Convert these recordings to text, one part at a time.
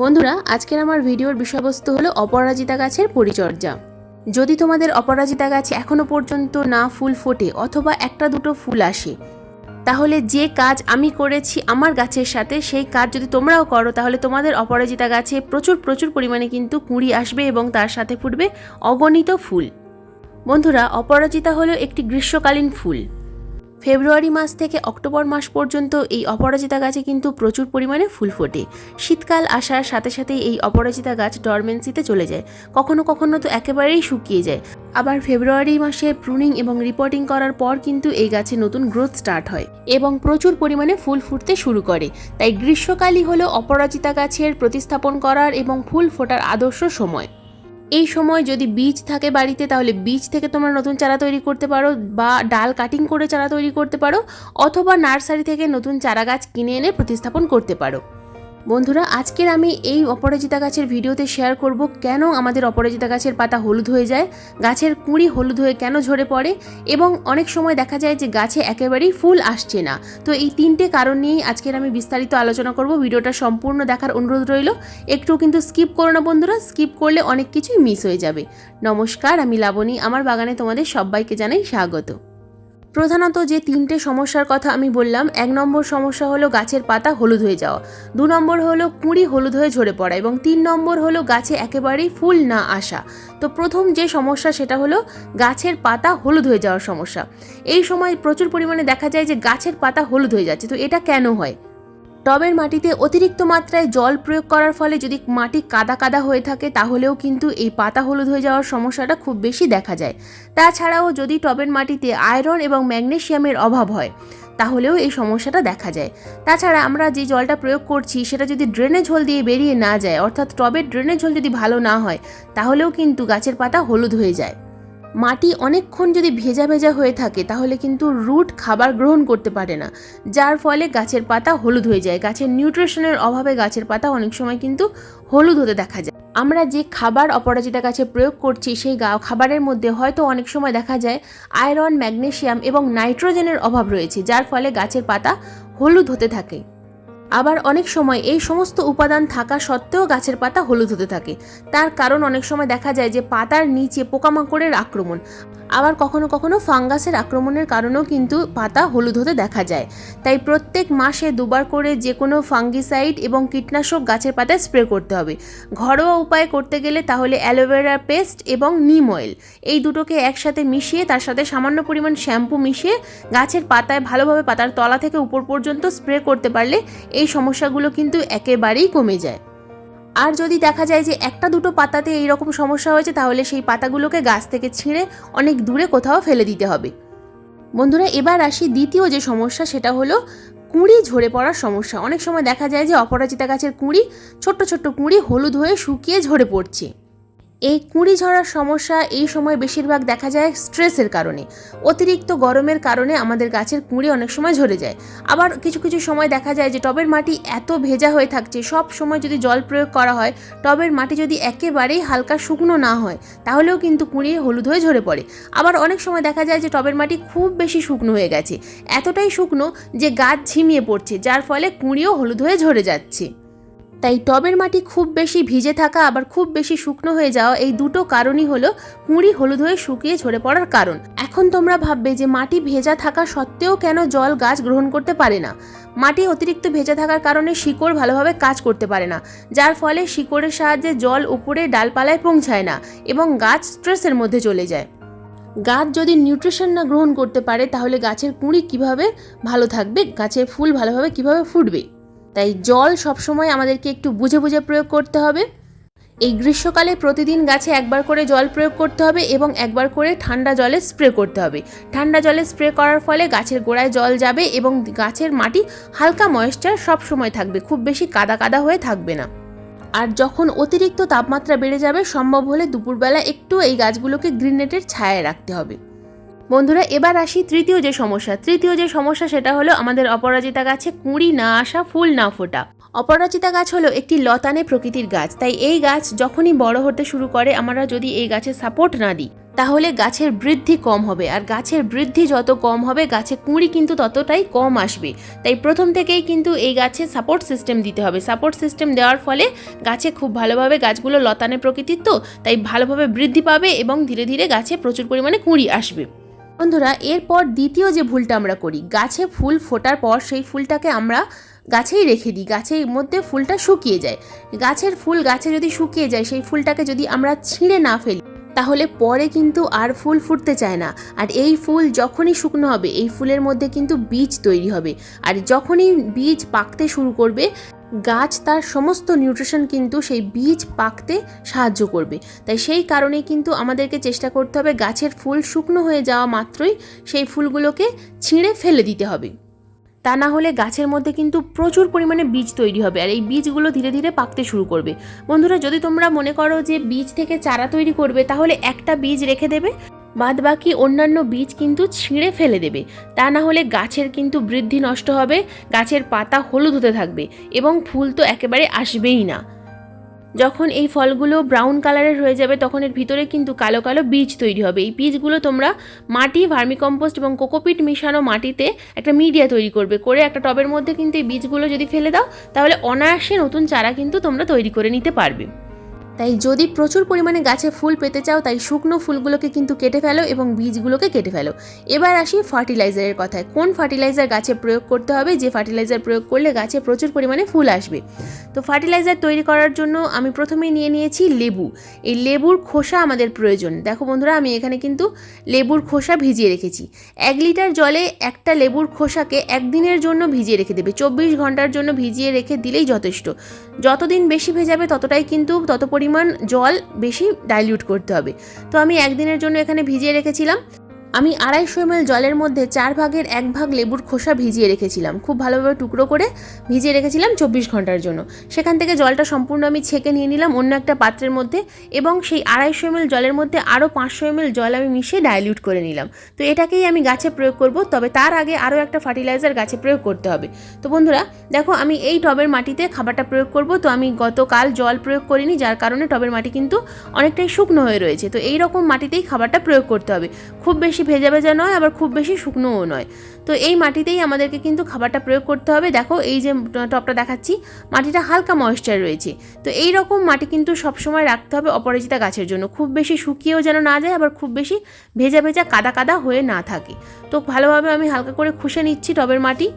বন্ধুরা, আজকের আমার ভিডিওর বিষয়বস্তু হলো অপরাজিতা গাছের পরিচর্যা। যদি তোমাদের অপরাজিতা গাছে এখনও পর্যন্ত না ফুল ফোটে অথবা একটা দুটো ফুল আসে, তাহলে যে কাজ আমি করেছি আমার গাছের সাথে, সেই কাজ যদি তোমরাও করো, তাহলে তোমাদের অপরাজিতা গাছে প্রচুর প্রচুর পরিমাণে কিন্তু কুঁড়ি আসবে এবং তার সাথে ফুটবে অগণিত ফুল। বন্ধুরা, অপরাজিতা হলো একটি গ্রীষ্মকালীন ফুল। ফেব্রুয়ারি মাস থেকে অক্টোবর মাস পর্যন্ত এই অপরাজিতা গাছে কিন্তু প্রচুর পরিমাণে ফুল ফোটে। শীতকাল আসার সাথে সাথেই এই অপরাজিতা গাছ ডরমেন্সিতে চলে যায়। কখনো কখনো তো একেবারেই শুকিয়ে যায়। আবার ফেব্রুয়ারি মাসে প্রুনিং এবং রিপোর্টিং করার পর কিন্তু এই গাছে নতুন গ্রোথ স্টার্ট হয় এবং প্রচুর পরিমাণে ফুল ফুটতে শুরু করে। তাই গ্রীষ্মকালই হলো অপরাজিতা গাছের প্রতিস্থাপন করার এবং ফুল ফোটার আদর্শ সময়। এই সময় যদি বীজ থাকে বাড়িতে, তাহলে বীজ থেকে তোমরা নতুন চারা তৈরি করতে পারো বা ডাল কাটিং করে চারা তৈরি করতে পারো অথবা নার্সারি থেকে নতুন চারা গাছ কিনে এনে প্রতিস্থাপন করতে পারো। বন্ধুরা, আজকের আমি এই অপরাজিতা গাছের ভিডিওতে শেয়ার করব কেন আমাদের অপরাজিতা গাছের পাতা হলুদ হয়ে যায়, গাছের কুঁড়ি হলুদ হয়ে কেন ঝরে পড়ে এবং অনেক সময় দেখা যায় যে গাছে একেবারেই ফুল আসছে না। তো এই তিনটে কারণ নিয়েই আজকের আমি বিস্তারিত আলোচনা করব, ভিডিওটা সম্পূর্ণ দেখার অনুরোধ রইল। একটু কিন্তু স্কিপ করো না বন্ধুরা স্কিপ করলে অনেক কিছুই মিস হয়ে যাবে। নমস্কার, আমি লাবণী, আমার বাগানে তোমাদের সবাইকে জানাই স্বাগত। প্রধানত যে তিনটে সমস্যার কথা আমি বললাম, এক নম্বর সমস্যা হলো গাছের পাতা হলুদ হয়ে যাওয়া, দু নম্বর হলো কুঁড়ি হলুদ হয়ে ঝরে পড়া এবং তিন নম্বর হলো গাছে একেবারেই ফুল না আসা। তো প্রথম যে সমস্যা সেটা হলো গাছের পাতা হলুদ হয়ে যাওয়ার সমস্যা। এই সময় প্রচুর পরিমাণে দেখা যায় যে গাছের পাতা হলুদ হয়ে যাচ্ছে। তো এটা কেন হয়? টবের মাটিতে অতিরিক্ত মাত্রায় জল প্রয়োগ করার ফলে যদি মাটি কাদা কাদা হয়ে থাকে, তাহলেও কিন্তু এই পাতা হলুদ হয়ে যাওয়ার সমস্যাটা খুব বেশি দেখা যায়। তাছাড়াও যদি টবের মাটিতে আয়রন এবং ম্যাগনেশিয়ামের অভাব হয়, তাহলেও এই সমস্যাটা দেখা যায়। তাছাড়া আমরা যে জলটা প্রয়োগ করছি, সেটা যদি ড্রেনেজ হোল দিয়ে বেরিয়ে না যায়, অর্থাৎ টবের ড্রেনেজ হোল যদি ভালো না হয়, তাহলেও কিন্তু গাছের পাতা হলুদ হয়ে যায়। মাটি অনেকক্ষণ যদি ভেজা ভেজা হয়ে থাকে, তাহলে কিন্তু রুট খাবার গ্রহণ করতে পারে না। যার ফলে গাছের পাতা হলুদ হয়ে যায়। গাছের নিউট্রিশনের অভাবে গাছের পাতা অনেক সময় কিন্তু হলুদ হতে দেখা যায়। আমরা যে খাবার অপরাজিতা গাছে প্রয়োগ করছি, সেই খাবারের মধ্যে হয়তো অনেক সময় দেখা যায় আয়রন, ম্যাগনেসিয়াম এবং নাইট্রোজেনের অভাব রয়েছে, যার ফলে গাছের পাতা হলুদ হতে থাকে। আবার অনেক সময় এই সমস্ত উপাদান থাকা সত্ত্বেও গাছের পাতা হলুদ হতে থাকে। তার কারণ অনেক সময় দেখা যায় যে পাতার নিচে পোকামাকড়ের আক্রমণ। আবার কখনো কখনো ফাঙ্গাসের আক্রমণের কারণেও কিন্তু পাতা হলুদ হতে দেখা যায়। তাই প্রত্যেক মাসে দুবার করে যে কোনো ফাঙ্গিসাইড এবং কীটনাশক গাছের পাতায় স্প্রে করতে হবে। ঘরোয়া উপায় করতে গেলে তাহলে অ্যালোভেরা পেস্ট এবং নিম অয়েল। এই দুটোকে একসাথে মিশিয়ে, তার সাথে সামান্য পরিমাণ শ্যাম্পু মিশিয়ে গাছের পাতায় ভালোভাবে পাতার তলা থেকে উপর পর্যন্ত স্প্রে করতে পারলে এই সমস্যাগুলো কিন্তু একেবারেই কমে যায়। আর যদি দেখা যায় যে একটা দুটো পাতাতে এই রকম সমস্যা হয়েছে, তাহলে সেই পাতাগুলোকে গাছ থেকে ছিঁড়ে অনেক দূরে কোথাও ফেলে দিতে হবে। বন্ধুরা, এবার আসি দ্বিতীয় যে সমস্যা, সেটা হলো কুঁড়ি ঝরে পড়ার সমস্যা। অনেক সময় দেখা যায় যে অপরাজিতা গাছের কুঁড়ি, ছোট্ট ছোট্ট কুঁড়ি হলুদ হয়ে শুকিয়ে ঝরে পড়ছে। এই কুঁড়ি ঝরার সমস্যা এই সময় বেশিরভাগ দেখা যায় স্ট্রেসের কারণে। অতিরিক্ত গরমের কারণে আমাদের গাছের কুঁড়ি অনেক সময় ঝরে যায়। আবার কিছু কিছু সময় দেখা যায় যে টবের মাটি এত ভেজা হয়ে থাকছে, সব সময় যদি জল প্রয়োগ করা হয়, টবের মাটি যদি একেবারেই হালকা শুকনো না হয়, তাহলেও কিন্তু কুঁড়ি হলুদ হয়ে ঝরে পড়ে। আবার অনেক সময় দেখা যায় যে টবের মাটি খুব বেশি শুকনো হয়ে গেছে। এতটাই শুকনো যে গাছ ঝিমিয়ে পড়ছে, যার ফলে কুঁড়িও হলুদ হয়ে ঝরে যাচ্ছে। তাই টবের মাটি খুব বেশি ভিজে থাকা, আবার খুব বেশি শুকনো হয়ে যাওয়া এই দুটো কারণই হলো কুঁড়ি হলুদ হয়ে শুকিয়ে ঝরে পড়ার কারণ। এখন তোমরা ভাববে যে মাটি ভেজা থাকা সত্ত্বেও কেন জল গাছ গ্রহণ করতে পারে না? মাটি অতিরিক্ত ভেজা থাকার কারণে শিকড় ভালোভাবে কাজ করতে পারে না, যার ফলে শিকড়ের সাহায্যে জল উপরে ডালপালায় পৌঁছায় না এবং গাছ স্ট্রেসের মধ্যে চলে যায়। গাছ যদি নিউট্রিশন না গ্রহণ করতে পারে, তাহলে গাছের কুঁড়ি কীভাবে ভালো থাকবে? গাছের ফুল ভালোভাবে কীভাবে ফুটবে? তাই জল সবসময় আমাদেরকে একটু বুঝে বুঝে প্রয়োগ করতে হবে। এই গ্রীষ্মকালে প্রতিদিন গাছে একবার করে জল প্রয়োগ করতে হবে এবং একবার করে ঠান্ডা জলে স্প্রে করতে হবে। ঠান্ডা জলে স্প্রে করার ফলে গাছের গোড়ায় জল যাবে এবং গাছের মাটি হালকা ময়েশ্চার সব সময় থাকবে, খুব বেশি কাদা কাদা হয়ে থাকবে না। আর যখন অতিরিক্ত তাপমাত্রা বেড়ে যাবে, সম্ভব হলে দুপুরবেলা একটু এই গাছগুলোকে গ্রিন নেটের ছায়ায় রাখতে হবে। বন্ধুরা, এবার আসি তৃতীয় যে সমস্যা। তৃতীয় যে সমস্যা, সেটা হলো আমাদের অপরাজিতা গাছে কুঁড়ি না আসা, ফুল না ফোটা। অপরাজিতা গাছ হলো একটি লতানে প্রকৃতির গাছ। তাই এই গাছ যখনই বড় হতে শুরু করে, আমরা যদি এই গাছের সাপোর্ট না দিই, তাহলে গাছের বৃদ্ধি কম হবে। আর গাছের বৃদ্ধি যত কম হবে, গাছে কুঁড়ি কিন্তু ততটাই কম আসবে। তাই প্রথম থেকেই কিন্তু এই গাছে সাপোর্ট সিস্টেম দিতে হবে। সাপোর্ট সিস্টেম দেওয়ার ফলে গাছে খুব ভালোভাবে গাছগুলো লতানে প্রকৃতির তো, তাই ভালোভাবে বৃদ্ধি পাবে এবং ধীরে ধীরে গাছে প্রচুর পরিমাণে কুঁড়ি আসবে। বন্ধুরা, এরপর দ্বিতীয় যে ভুলটা আমরা করি, গাছে ফুল ফোটার পর সেই ফুলটাকে আমরা গাছেই রেখে দিই, গাছের মধ্যে ফুলটা শুকিয়ে যায়। গাছের ফুল গাছে যদি শুকিয়ে যায়, সেই ফুলটাকে যদি আমরা ছিঁড়ে না ফেলি, তাহলে পরে কিন্তু আর ফুল ফুটতে চায় না। আর এই ফুল যখনই শুকনো হবে, এই ফুলের মধ্যে কিন্তু বীজ তৈরি হবে। আর যখনই বীজ পাকতে শুরু করবে গাছ তার সমস্ত নিউট্রিশন কিন্তু সেই বীজ পাকতে সাহায্য করবে। তাই সেই কারণেই কিন্তু আমাদেরকে চেষ্টা করতে হবে গাছের ফুল শুকনো হয়ে যাওয়া মাত্রই সেই ফুলগুলোকে ছিঁড়ে ফেলে দিতে হবে। তা না হলে গাছের মধ্যে কিন্তু প্রচুর পরিমাণে বীজ তৈরি হবে আর এই বীজগুলো ধীরে ধীরে পাকতে শুরু করবে। বন্ধুরা, যদি তোমরা মনে করো যে বীজ থেকে চারা তৈরি করবে, তাহলে একটা বীজ রেখে দেবে। বাদ বাকি অন্যান্য বীজ কিন্তু ছিঁড়ে ফেলে দেবে। তা না হলে গাছের কিন্তু বৃদ্ধি নষ্ট হবে, গাছের পাতা হলুদ হতে থাকবে এবং ফুল তো একেবারে আসবেই না। যখন এই ফলগুলো ব্রাউন কালারের হয়ে যাবে, তখন এর ভিতরে কিন্তু কালো কালো বীজ তৈরি হবে। এই বীজগুলো তোমরা মাটি, ভার্মিকম্পোস্ট এবং কোকোপিট মিশানো মাটিতে একটা মিডিয়া তৈরি করবে। করে একটা টবের মধ্যে কিন্তু এই বীজগুলো যদি ফেলে দাও, তাহলে অনায়াসে নতুন চারা কিন্তু তোমরা তৈরি করে নিতে পারবে। তাই যদি প্রচুর পরিমাণে গাছে ফুল পেতে চাও, তাই শুকনো ফুলগুলোকে কিন্তু কেটে ফেলো এবং বীজগুলোকে কেটে ফেলো। এবার আসি ফার্টিলাইজারের কথায়। কোন ফার্টিলাইজার গাছে প্রয়োগ করতে হবে? যে ফার্টিলাইজার প্রয়োগ করলে গাছে প্রচুর পরিমাণে ফুল আসবে। তো ফার্টিলাইজার তৈরি করার জন্য আমি প্রথমেই নিয়ে নিয়েছি লেবু। এই লেবুর খোসা আমাদের প্রয়োজন। দেখো বন্ধুরা, আমি এখানে কিন্তু লেবুর খোসা ভিজিয়ে রেখেছি। এক লিটার জলে একটা লেবুর খোসাকে একদিনের জন্য ভিজিয়ে রেখে দেবে। চব্বিশ ঘণ্টার জন্য ভিজিয়ে রেখে দিলেই যথেষ্ট। যতদিন বেশি ভেজাবে, ততটাই কিন্তু তত পরিমাণ জল বেশি ডাইলিউট করতে হবে। তো আমি একদিনের জন্য এখানে ভিজিয়ে রেখেছিলাম। আমি আড়াইশো এম জলের মধ্যে চার ভাগের এক ভাগ লেবুর খোসা ভিজিয়ে রেখেছিলাম। খুব ভালোভাবে টুকরো করে ভিজিয়ে রেখেছিলাম চব্বিশ ঘণ্টার জন্য। সেখান থেকে জলটা সম্পূর্ণ আমি ছেঁকে নিয়ে নিলাম অন্য একটা পাত্রের মধ্যে এবং সেই আড়াইশো এম জলের মধ্যে আরও পাঁচশো এম জল আমি মিশিয়ে ডাইলিউট করে নিলাম। তো এটাকেই আমি গাছে প্রয়োগ করব, তবে তার আগে আরও একটা ফার্টিলাইজার গাছে প্রয়োগ করতে হবে। তো বন্ধুরা, দেখো আমি এই টবের মাটিতে খাবারটা প্রয়োগ করব। তো আমি গতকাল জল প্রয়োগ করিনি, যার কারণে টবের মাটি কিন্তু অনেকটাই শুকনো হয়ে রয়েছে। তো এই রকম মাটিতেই খাবারটা প্রয়োগ করতে হবে। খুব বেশি ভেজা ভেজা নয়, আবার খুব বেশি শুকনোও নয়। তো এই মাটিতেই আমাদেরকে কিন্তু খাবারটা প্রয়োগ করতে হবে। দেখো, এই যে টপটা দেখাচ্ছি, মাটিটা হালকা ময়েশ্চার রয়েছে। তো এই রকম মাটি কিন্তু সবসময় রাখতে হবে অপরাজিতা গাছের জন্য। খুব বেশি শুকিয়েও যেন না যায়, আবার খুব বেশি ভেজা ভেজা কাদা কাদা হয়ে না থাকে। তো ভালোভাবে আমি হালকা করে খুশে নিচ্ছি টবের মাটি।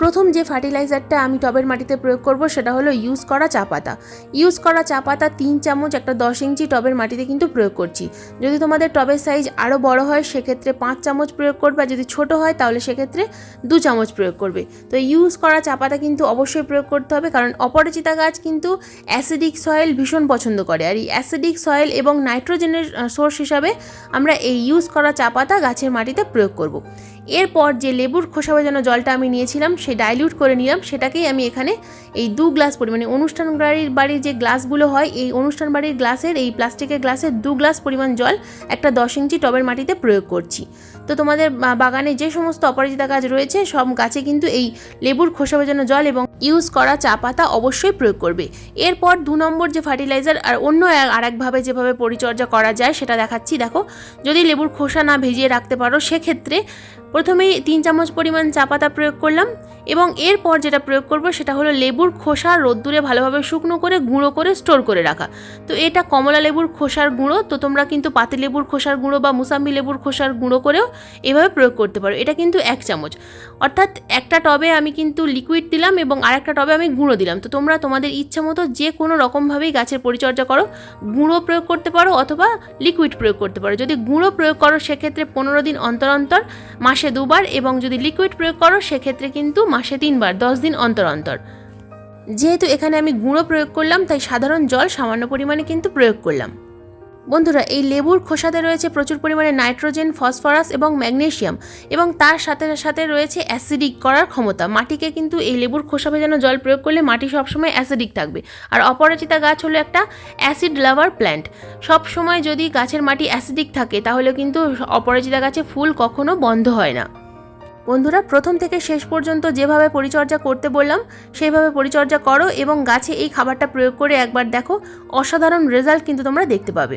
প্রথম যে ফার্টিলাইজারটা আমি টবের মাটিতে প্রয়োগ করব, সেটা হলো ইউজ করা চা পাতা। ইউজ করা চা পাতা তিন চামচ একটা দশ ইঞ্চি টবের মাটিতে কিন্তু প্রয়োগ করছি। যদি তোমাদের টবের সাইজ আরও বড় হয়, সেক্ষেত্রে পাঁচ চামচ প্রয়োগ করবে, আর যদি ছোট হয়, তাহলে সেক্ষেত্রে দু চামচ প্রয়োগ করবে। তো ইউজ করা চা পাতা কিন্তু অবশ্যই প্রয়োগ করতে হবে, কারণ অপরাজিতা গাছ কিন্তু অ্যাসিডিক সয়েল ভীষণ পছন্দ করে, আর এই অ্যাসিডিক সয়েল এবং নাইট্রোজেনের সোর্স হিসাবে আমরা এই ইউজ করা চা পাতা গাছের মাটিতে প্রয়োগ করব। এরপর যে লেবুর খোসা ভেজানো জলটা আমি নিয়েছিলাম, সে ডাইলিউট করে নিলাম, সেটাকেই আমি এখানে এই দু গ্লাস পরিমাণে অনুষ্ঠান বাড়ির বাড়ির যে গ্লাসগুলো হয়, এই অনুষ্ঠান বাড়ির গ্লাসের এই প্লাস্টিকের গ্লাসের দু গ্লাস পরিমাণ জল একটা দশ ইঞ্চি টবের মাটিতে প্রয়োগ করছি। তো তোমাদের বাগানে যে সমস্ত অপরাজিতা গাছ রয়েছে, সব গাছে কিন্তু এই লেবুর খোসা ভেজানো জল এবং ইউজ করা চা পাতা অবশ্যই প্রয়োগ করবে। এরপর দু নম্বর যে ফার্টিলাইজার আর অন্য আরেকভাবে যেভাবে পরিচর্যা করা যায় সেটা দেখাচ্ছি। দেখো, যদি লেবুর খোসা না ভিজিয়ে রাখতে পারো, সেক্ষেত্রে প্রথমেই তিন চামচ পরিমাণ চা পাতা প্রয়োগ করলাম এবং এরপর যেটা প্রয়োগ করব সেটা হলো লেবুর খোসা রোদ্দুরে ভালোভাবে শুকনো করে, গুঁড়ো করে স্টোর করে রাখা। তো এটা কমলা লেবুর খোসার গুঁড়ো, তো তোমরা কিন্তু পাতি লেবুর খোসার গুঁড়ো বা মুসাম্বি লেবুর খোসার গুঁড়ো করেও এভাবে প্রয়োগ করতে পারো। এটা কিন্তু এক চামচ। অর্থাৎ একটা টবে আমি কিন্তু লিকুইড দিলাম এবং আরেকটা টবে আমি গুঁড়ো দিলাম। তো তোমরা তোমাদের ইচ্ছা মতো যে কোনো রকমভাবেই গাছের পরিচর্যা করো। গুঁড়ো প্রয়োগ করতে পারো অথবা লিকুইড প্রয়োগ করতে পারো। যদি গুঁড়ো প্রয়োগ করো সেক্ষেত্রে পনেরো দিন অন্তর অন্তর, মাসে দুবার এবং যদি লিকুইড প্রয়োগ করো সেক্ষেত্রে কিন্তু মাসে তিনবার, দশ দিন অন্তর অন্তর। যেহেতু এখানে আমি গুঁড়ো প্রয়োগ করলাম, তাই সাধারণ জল সামান্য পরিমাণে কিন্তু প্রয়োগ করলাম। বন্ধুরা, এই লেবুর খোসাতে রয়েছে প্রচুর পরিমাণে নাইট্রোজেন, ফসফরাস এবং ম্যাগনেশিয়াম এবং তার সাথে সাথে রয়েছে অ্যাসিডিক করার ক্ষমতা। মাটিকে কিন্তু এই লেবুর খোসা ভেজানো জল প্রয়োগ করলে মাটি সবসময় অ্যাসিডিক থাকবে। আর অপরাজিতা গাছ হলো একটা অ্যাসিড লাভার প্ল্যান্ট। সব সময় যদি গাছের মাটি অ্যাসিডিক থাকে, তাহলে কিন্তু অপরাজিতা গাছে ফুল কখনো বন্ধ হয় না। বন্ধুরা, প্রথম থেকে শেষ পর্যন্ত যেভাবে পরিচর্যা করতে বললাম, সেইভাবে পরিচর্যা করো এবং গাছে এই খাবারটা প্রয়োগ করে একবার দেখো। অসাধারণ রেজাল্ট কিন্তু তোমরা দেখতে পাবে।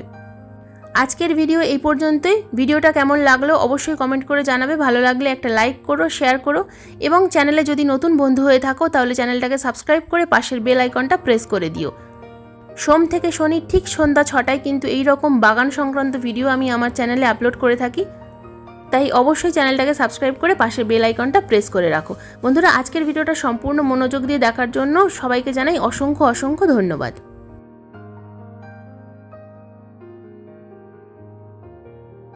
আজকের ভিডিও এই পর্যন্তই। ভিডিওটা কেমন লাগল অবশ্যই কমেন্ট করে জানাবে। ভালো লাগলে একটা লাইক করো, শেয়ার করো এবং চ্যানেলে যদি নতুন বন্ধু হয়ে থাকো, তাহলে চ্যানেলটাকে সাবস্ক্রাইব করে পাশের বেল আইকনটা প্রেস করে দিও। সোম থেকে শনি ঠিক সন্ধ্যা ছটায় কিন্তু এই রকম বাগান সংক্রান্ত ভিডিও আমি আমার চ্যানেলে আপলোড করে থাকি। তাই অবশ্যই চ্যানেলটাকে সাবস্ক্রাইব করে পাশের বেল আইকনটা প্রেস করে রাখো। বন্ধুরা, আজকের ভিডিওটা সম্পূর্ণ মনোযোগ দিয়ে দেখার জন্য সবাইকে জানাই অসংখ্য অসংখ্য ধন্যবাদ।